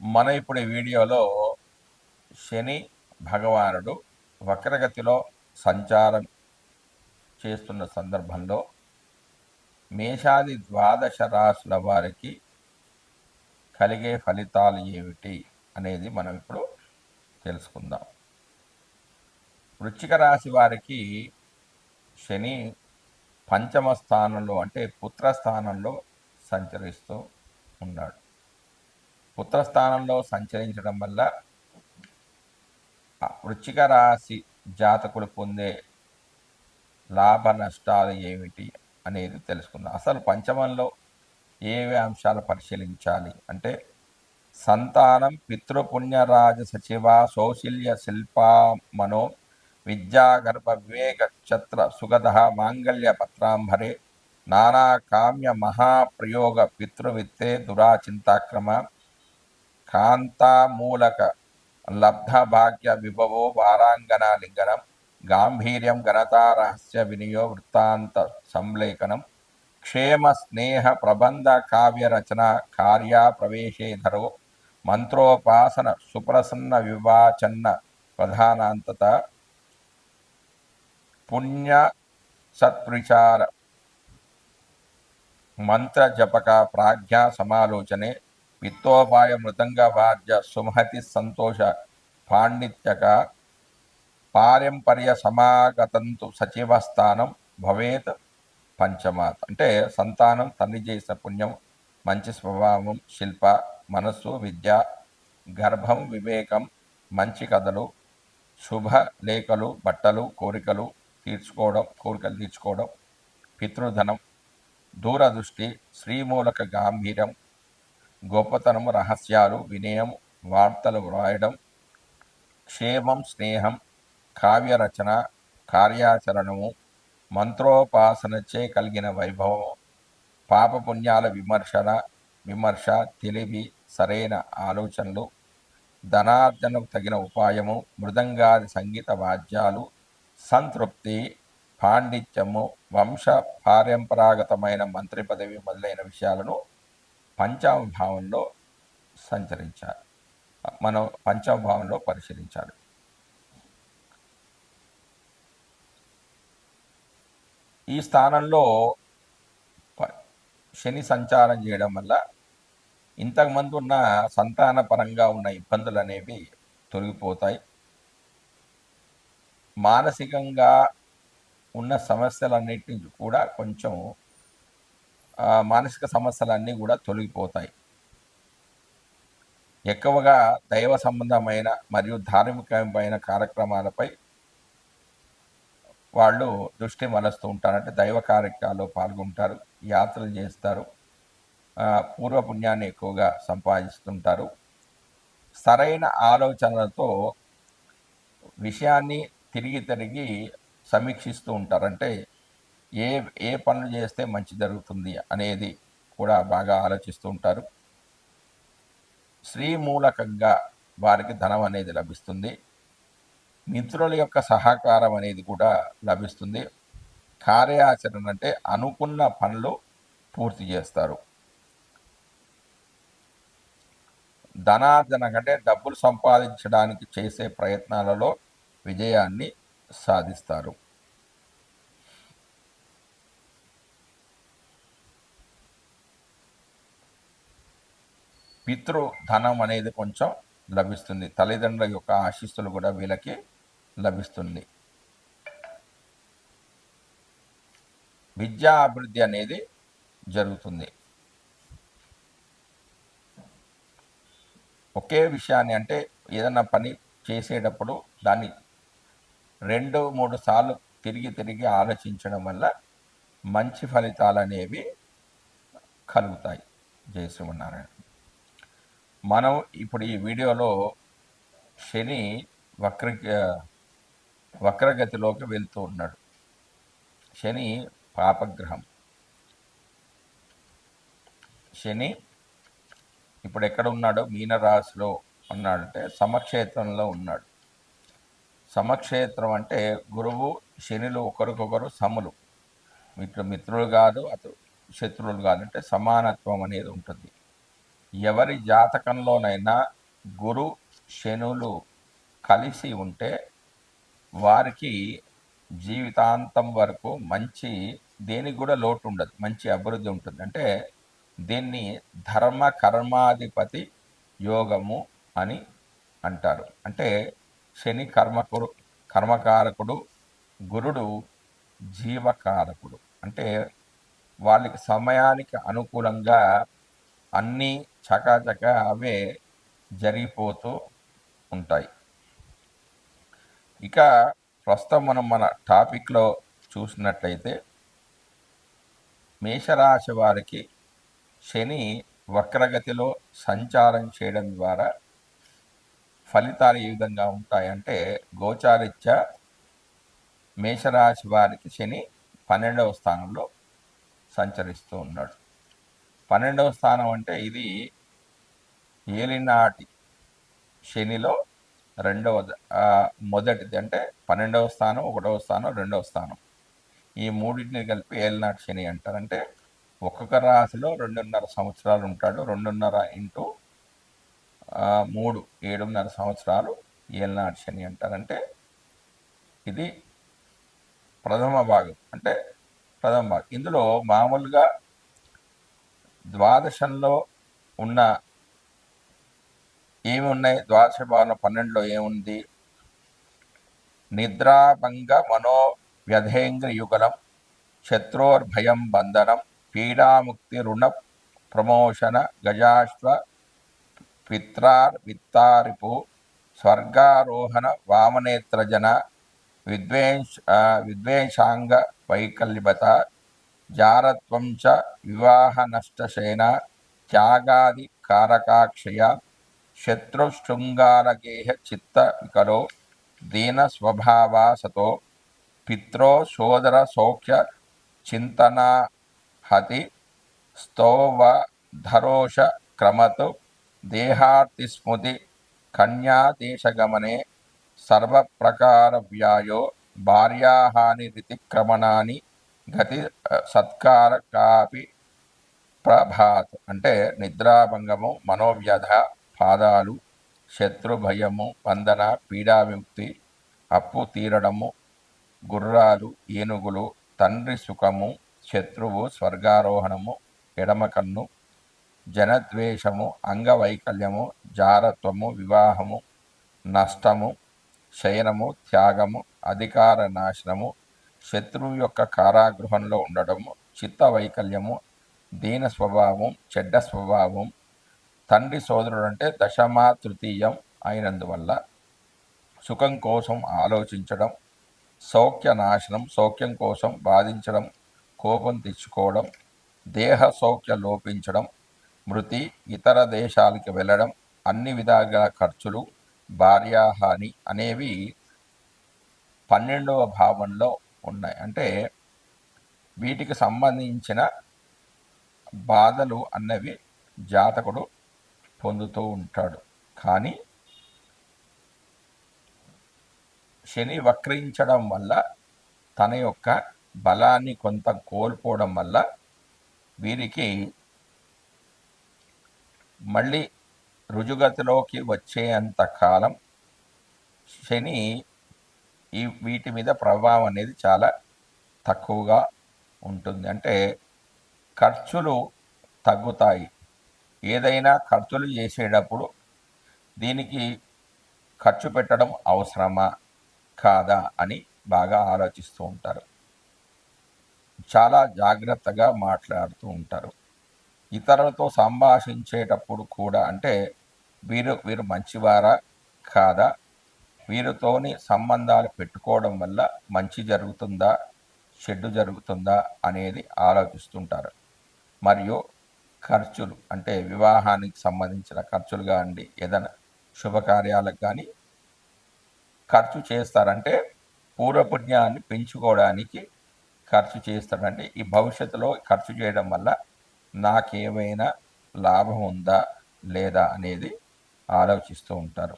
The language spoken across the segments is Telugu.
మన ఇప్పుడు ఈ వీడియోలో శని భగవానుడు వక్రగతిలో సంచారం చేస్తున్న సందర్భంలో మేషాది ద్వాదశ రాశుల వారికి కలిగే ఫలితాలు ఏమిటి అనేది మనం ఇప్పుడు తెలుసుకుందాం. వృచ్చిక రాశి వారికి శని పంచమ స్థానంలో అంటే పుత్ర స్థానంలో సంచరిస్తూ ఉన్నాడు. పుత్రస్థానంలో సంచరించడం వల్ల వృచ్చిక రాశి జాతకులు పొందే లాభ నష్టాలు ఏమిటి అనేది తెలుసుకుందాం. అసలు పంచమంలో ఏవే అంశాలు పరిశీలించాలి అంటే సంతానం పితృపుణ్యరాజ సచివ సౌశల్య శిల్పా మనో విద్యాగర్భ వివేక ఛత్ర సుగద మాంగళ్య పత్రాంబరే నానా కామ్య మహాప్రయోగ పితృవిత్తే దురాచింతాక్రమ కాంతామూలక లబ్ధ భాగ్య విభవో వారాంగన లింగనం గాంభీర్యం ఘనతా రహస్య వినియో వృత్తాంత సంలేఖనం క్షేమ స్నేహ ప్రబంధ కావ్య రచన కార్య ప్రవేశేధరో మంత్రోపాసన సుప్రసన్న వివాచన్న ప్రధానాంతత పుణ్య సత్ప్రచార మంత్రజపక ప్రాజ్ఞా సమాలోచనే విత్తోపాయ మృదంగ వాద్య సుమహతి సంతోష పాండిత్యక పారంపర్య సమాగతంతు సచివ స్థానం భవేత్ పంచమాత్. అంటే సంతానం తండ్రి చేసిన పుణ్యం మంచి స్వభావం శిల్ప మనస్సు విద్య గర్భం వివేకం మంచి కథలు శుభ లేఖలు బట్టలు కోరికలు తీర్చుకోవడం కోరికలు తీర్చుకోవడం పితృధనం దూరదృష్టి శ్రీమూలక గాంభీర్యం గొప్పతనం రహస్యాలు వినయం వార్తలు వ్రాయడం క్షేమం స్నేహం కావ్యరచన కార్యాచరణము మంత్రోపాసనచే కలిగిన వైభవం పాపపుణ్యాల విమర్శన విమర్శ తెలివి సరైన ఆలోచనలు ధనార్జనకు తగిన ఉపాయము మృదంగాది సంగీత వాద్యాలు సంతృప్తి పాండిత్యము వంశ పారంపరాగతమైన మంత్రి పదవి మొదలైన విషయాలను పంచమ భావంలో సంచరించాలి మనం పంచమ భావంలో పరిశీలించాలి. ఈ స్థానంలో శని సంచారం చేయడం వల్ల ఇంతకుముందు ఉన్న సంతాన పరంగా ఉన్న ఇబ్బందులు అనేవి తొలగిపోతాయి. మానసికంగా ఉన్న సమస్యలన్నిటి కూడా కొంచెం మానసిక సమస్యలన్నీ కూడా తొలగిపోతాయి. ఎక్కువగా దైవ సంబంధమైన మరియు ధార్మికమైన కార్యక్రమాలపై వాళ్ళు దృష్టి మలస్తూ ఉంటారు. అంటే దైవ కార్యక్రమాల్లో పాల్గొంటారు యాత్రలు చేస్తారు పూర్వపుణ్యాన్ని ఎక్కువగా సంపాదిస్తుంటారు. సరైన ఆలోచనలతో విషయాన్ని తిరిగి తిరిగి సమీక్షిస్తూ ఉంటారు. అంటే ఏ ఏ పనులు చేస్తే మంచి జరుగుతుంది అనేది కూడా బాగా ఆలోచిస్తూ ఉంటారు. స్త్రీ మూలకంగా వారికి ధనం అనేది లభిస్తుంది. మిత్రుల యొక్క సహకారం అనేది కూడా లభిస్తుంది. కార్యాచరణ అంటే అనుకున్న పనులు పూర్తి చేస్తారు. ధనార్జన కంటే డబ్బులు సంపాదించడానికి చేసే ప్రయత్నాలలో విజయాన్ని సాధిస్తారు. పితృ ధనం అనేది కొంచెం లభిస్తుంది. తల్లిదండ్రుల యొక్క ఆశీస్సులు కూడా వీళ్ళకి లభిస్తుంది. విద్యా అభివృద్ధి అనేది జరుగుతుంది. ఒకే విషయాన్ని అంటే ఏదైనా పని చేసేటప్పుడు దాన్ని రెండు మూడు సార్లు తిరిగి తిరిగి ఆలోచించడం వల్ల మంచి ఫలితాలు అనేవి కలుగుతాయి. జై శ్రీమన్నారాయణ. మనం ఇప్పుడు ఈ వీడియోలో శని వక్ర వక్రగతిలోకి వెళ్తూ ఉన్నాడు. శని పాపగ్రహం. శని ఇప్పుడు ఎక్కడ ఉన్నాడో? మీనరాశిలో ఉన్నాడంటే సమక్షేత్రంలో ఉన్నాడు. సమక్షేత్రం అంటే గురువు శనిలు ఒకరికొకరు సములు. మిత్రు మిత్రులు కాదు అతడు శత్రువులు కాదు అంటే సమానత్వం అనేది ఉంటుంది. ఎవరి జాతకంలోనైనా గురు శనులు కలిసి ఉంటే వారికి జీవితాంతం వరకు మంచి దేనికి కూడా లోటు ఉండదు. మంచి అభివృద్ధి ఉంటుంది. అంటే దీన్ని ధర్మ కర్మాధిపతి యోగము అని అంటారు. అంటే శని కర్మకుడు కర్మకారకుడు గురుడు జీవకారకుడు. అంటే వాళ్ళకి సమయానికి అనుకూలంగా అన్నీ చకాచక అవే జరిగిపోతూ ఉంటాయి. ఇక ప్రస్తుతం మనం మన టాపిక్లో చూసినట్లయితే మేషరాశి వారికి శని వక్రగతిలో సంచారం చేయడం ద్వారా ఫలితాలు ఏ విధంగా ఉంటాయంటే గోచారిత్య మేషరాశి వారికి శని పన్నెండవ స్థానంలో సంచరిస్తూ ఉన్నాడు. పన్నెండవ స్థానం అంటే ఇది ఏలినాటి శనిలో రెండవ మొదటిది అంటే పన్నెండవ స్థానం ఒకటవ స్థానం రెండవ స్థానం. ఈ మూడింటిని కలిపి ఏలినాటి శని అంటారు అంటే ఒక్కొక్క రాశిలో రెండున్నర సంవత్సరాలు ఉంటాడు. రెండున్నర ఇంటూ మూడు ఏడున్నర సంవత్సరాలు ఏలినాటి శని అంటారంటే ఇది ప్రథమ భాగం. అంటే ప్రథమ భాగం. ఇందులో మామూలుగా ద్వాదశంలో ఉన్న ఏమి ఉన్నాయి ద్వాదశ భావన పన్నెండులో ఏముంది? నిద్రాభంగ మనో వ్యధేంద్ర యుగలం శత్రోర్భయం బంధనం పీడాముక్తి రుణ ప్రమోషన గజాశ్వ పిత్రార్ విత్తారిపు స్వర్గారోహణ వామనేత్రజన విద్వేష విద్వేషాంగ వైకల్యత జారత్వం చ వివాహ నష్టశయన త్యాగాది కారకాక్షయ శత్రుశృంగారగేహ చిత్త వికలో దీన స్వభావా సతో పిత్రో సోదర సౌఖ్య చింతనా హతి స్తోవ ధరోష క్రమతు దేహార్తిస్మృతి కన్యాదేశగమనే సర్వప్రకార వ్యాయో భార్యాహాని రితిక్రమణాన్ని గతి సత్కారకాపి ప్రభాత్. అంటే నిద్రాభంగము మనోవ్యధ పాదాలు శత్రు భయము బంధన పీడా విముక్తి అప్పు తీరడము గుర్రాలు ఏనుగులు తండ్రి సుఖము శత్రువు స్వర్గారోహణము ఎడమ కన్ను జనద్వేషము అంగవైకల్యము జారత్వము వివాహము నష్టము శయనము త్యాగము అధికార నాశనము శత్రువు యొక్క కారాగృహంలో ఉండడము చిత్త వైకల్యము దీన స్వభావం చెడ్డ స్వభావం తండ్రి సోదరుడు అంటే దశమా తృతీయం అయినందువల్ల సుఖం కోసం ఆలోచించడం సౌఖ్య నాశనం సౌఖ్యం కోసం బాధించడం కోపం తెచ్చుకోవడం దేహ సౌఖ్య లోపించడం మృతి ఇతర దేశాలకి వెళ్ళడం అన్ని విధాల ఖర్చులు భార్యాహాని అనేవి పన్నెండవ భావంలో ఉన్నాయి. అంటే వీటికి సంబంధించిన బాధలు అన్నవి జాతకుడు పొందుతూ ఉంటాడు. కానీ శని వక్రయించడం వల్ల తన యొక్క బలాన్ని కొంత కోల్పోవడం వల్ల వీరికి మళ్ళీ రుజుగతిలోకి వచ్చేంత కాలం శని ఈ వీటి మీద ప్రభావం అనేది చాలా తక్కువగా ఉంటుంది. అంటే ఖర్చులు తగ్గుతాయి. ఏదైనా ఖర్చులు చేసేటప్పుడు దీనికి ఖర్చు పెట్టడం అవసరమా? కాదా? అని బాగా ఆలోచిస్తూ ఉంటారు. చాలా జాగ్రత్తగా మాట్లాడుతూ ఉంటారు. ఇతరులతో సంభాషించేటప్పుడు కూడా అంటే వీరు వీరు మంచివారా? కాదా? వీరితోని సంబంధాలు పెట్టుకోవడం వల్ల మంచి జరుగుతుందా? చెడ్డు జరుగుతుందా? అనేది ఆలోచిస్తుంటారు. మరియు ఖర్చులు అంటే వివాహానికి సంబంధించిన ఖర్చులు కానివ్వండి ఏదైనా శుభకార్యాలకు కానీ ఖర్చు చేస్తారంటే పూర్వపుణ్యాన్ని పెంచుకోవడానికి ఖర్చు చేస్తాడంటే ఈ భవిష్యత్తులో ఖర్చు చేయడం వల్ల నాకేమైనా లాభం ఉందా లేదా అనేది ఆలోచిస్తూ ఉంటారు.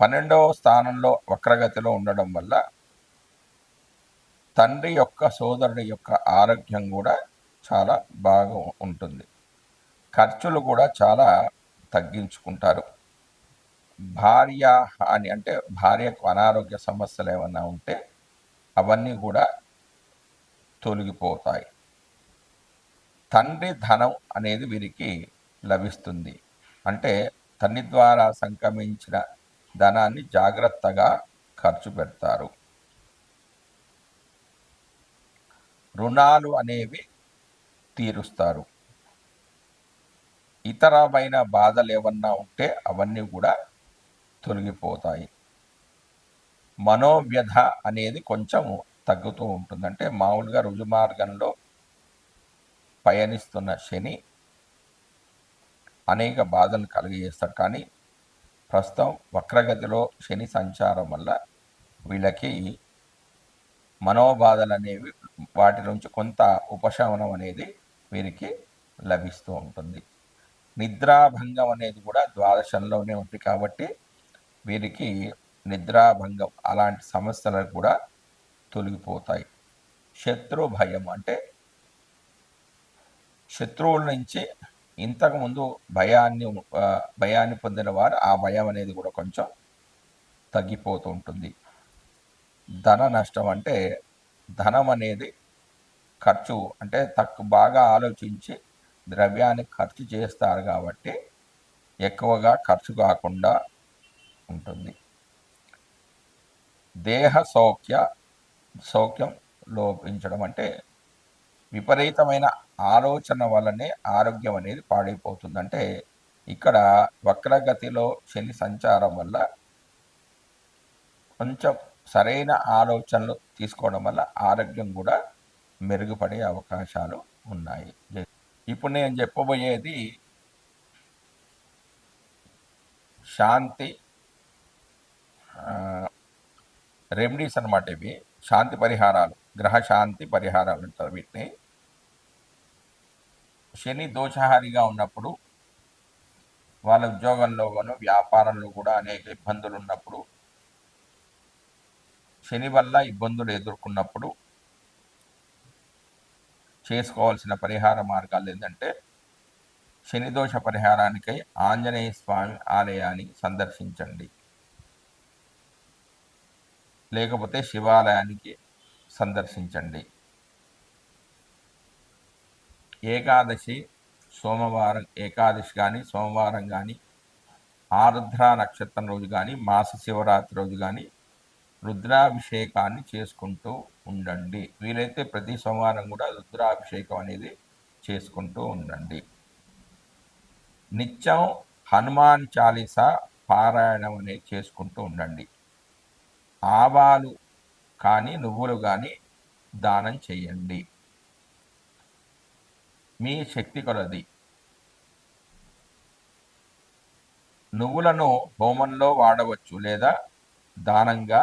పన్నెండవ స్థానంలో వక్రగతిలో ఉండడం వల్ల తండ్రి యొక్క సోదరుడి యొక్క ఆరోగ్యం కూడా చాలా బాగా ఉంటుంది. ఖర్చులు కూడా చాలా తగ్గించుకుంటారు. భార్య అని అంటే భార్యకు అనారోగ్య సమస్యలు ఏమైనా ఉంటే అవన్నీ కూడా తొలగిపోతాయి. తండ్రి ధనం అనేది వీరికి లభిస్తుంది. అంటే తండ్రి ద్వారా సంక్రమించిన ధనాన్ని జాగ్రత్తగా ఖర్చు పెడతారు. రుణాలు అనేవి తీరుస్తారు. ఇతరమైన బాధలు ఏమన్నా ఉంటే అవన్నీ కూడా తొలగిపోతాయి. మనోవ్యధ అనేది కొంచెం తగ్గుతూ ఉంటుంది. అంటే మామూలుగా రుజుమార్గంలో పయనిస్తున్న శని అనేక బాధలు కలిగజేస్తాడు. కానీ ప్రస్తుతం వక్రగతిలో శని సంచారం వల్ల వీళ్ళకి మనోబాధలు అనేవి వాటి నుంచి కొంత ఉపశమనం అనేది వీరికి లభిస్తూ ఉంటుంది. నిద్రాభంగం అనేది కూడా ద్వాదశంలోనే ఉంది కాబట్టి వీరికి నిద్రాభంగం అలాంటి సమస్యలు కూడా తొలగిపోతాయి. శత్రు భయం అంటే శత్రువుల నుంచి ఇంతకుముందు భయాన్ని భయాన్ని పొందిన వారు ఆ భయం అనేది కూడా కొంచెం తగ్గిపోతూ ఉంటుంది. ధన నష్టం అంటే ధనం అనేది ఖర్చు అంటే తక్కువ బాగా ఆలోచించి ద్రవ్యాన్ని ఖర్చు చేస్తారు కాబట్టి ఎక్కువగా ఖర్చు కాకుండా ఉంటుంది. దేహ సౌఖ్య సౌఖ్యం లోపించడం అంటే విపరీతమైన ఆలోచన వల్లనే ఆరోగ్యం అనేది పాడైపోతుంది. అంటే ఇక్కడ వక్రగతిలో శని సంచారం వల్ల కొంచెం సరైన ఆలోచనలు తీసుకోవడం వల్ల ఆరోగ్యం కూడా మెరుగుపడే అవకాశాలు ఉన్నాయి. ఇప్పుడు నేను చెప్పబోయేది శాంతి రెమెడీస్ అనమాట ఇవి. శాంతి పరిహారాలు గ్రహ శాంతి పరిహారాలు అంటారు వీటిని. శని దోషహారిగా ఉన్నప్పుడు వాళ్ళ ఉద్యోగంలోనూ వ్యాపారంలో కూడా అనేక ఇబ్బందులు ఉన్నప్పుడు శని వల్ల ఇబ్బందులు ఎదుర్కొన్నప్పుడు చేసుకోవాల్సిన పరిహార మార్గాలు ఏంటంటే శని దోష పరిహారానికై ఆంజనేయ స్వామి ఆలయాన్ని సందర్శించండి. లేకపోతే శివాలయానికి సందర్శించండి. ఏకాదశి సోమవారం ఏకాదశి కానీ సోమవారం కానీ ఆరుద్ర నక్షత్రం రోజు కానీ మాస శివరాత్రి రోజు కానీ రుద్రాభిషేకాన్ని చేసుకుంటూ ఉండండి. వీలైతే ప్రతి సోమవారం కూడా రుద్రాభిషేకం అనేది చేసుకుంటూ ఉండండి. నిత్యం హనుమాన్ చాలీస పారాయణం అనేది చేసుకుంటూ ఉండండి. ఆవాలు కానీ నువ్వులు కానీ దానం చేయండి. మీ శక్తి కొలది. నువ్వులను హోమంలో వాడవచ్చు లేదా దానంగా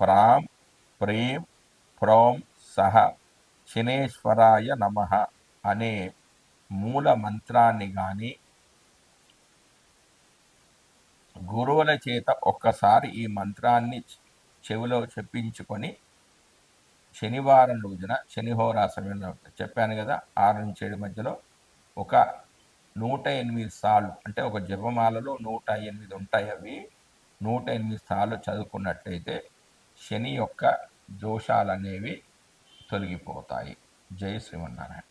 ప్రాం ప్రేం ప్రోం సహ శనేశ్వరాయ నమ అనే మూల మంత్రాన్ని కానీ గురువుల చేత ఒక్కసారి ఈ మంత్రాన్ని చెవిలో చెప్పించుకొని శనివారం రోజున శనిహోరా సమయంలో చెప్పాను కదా ఆరు నుంచి ఏడు మధ్యలో ఒక నూట ఎనిమిది సార్లు అంటే ఒక జపమాలలో నూట ఎనిమిది ఉంటాయి అవి నూట ఎనిమిది సార్లు చదువుకున్నట్లయితే శని యొక్క దోషాలు అనేవి తొలగిపోతాయి. జై శ్రీమన్నారాయణ.